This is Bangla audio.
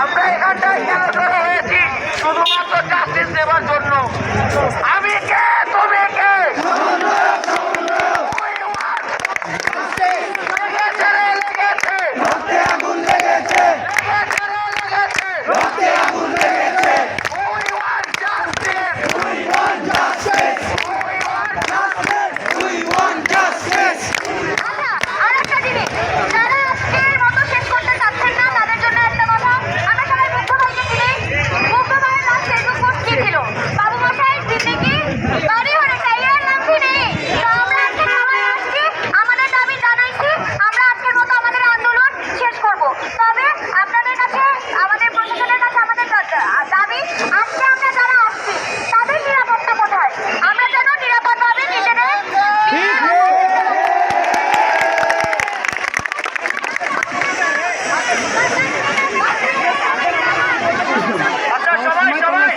আমরা এখানটায় আচ্ছা সবাই সবাই।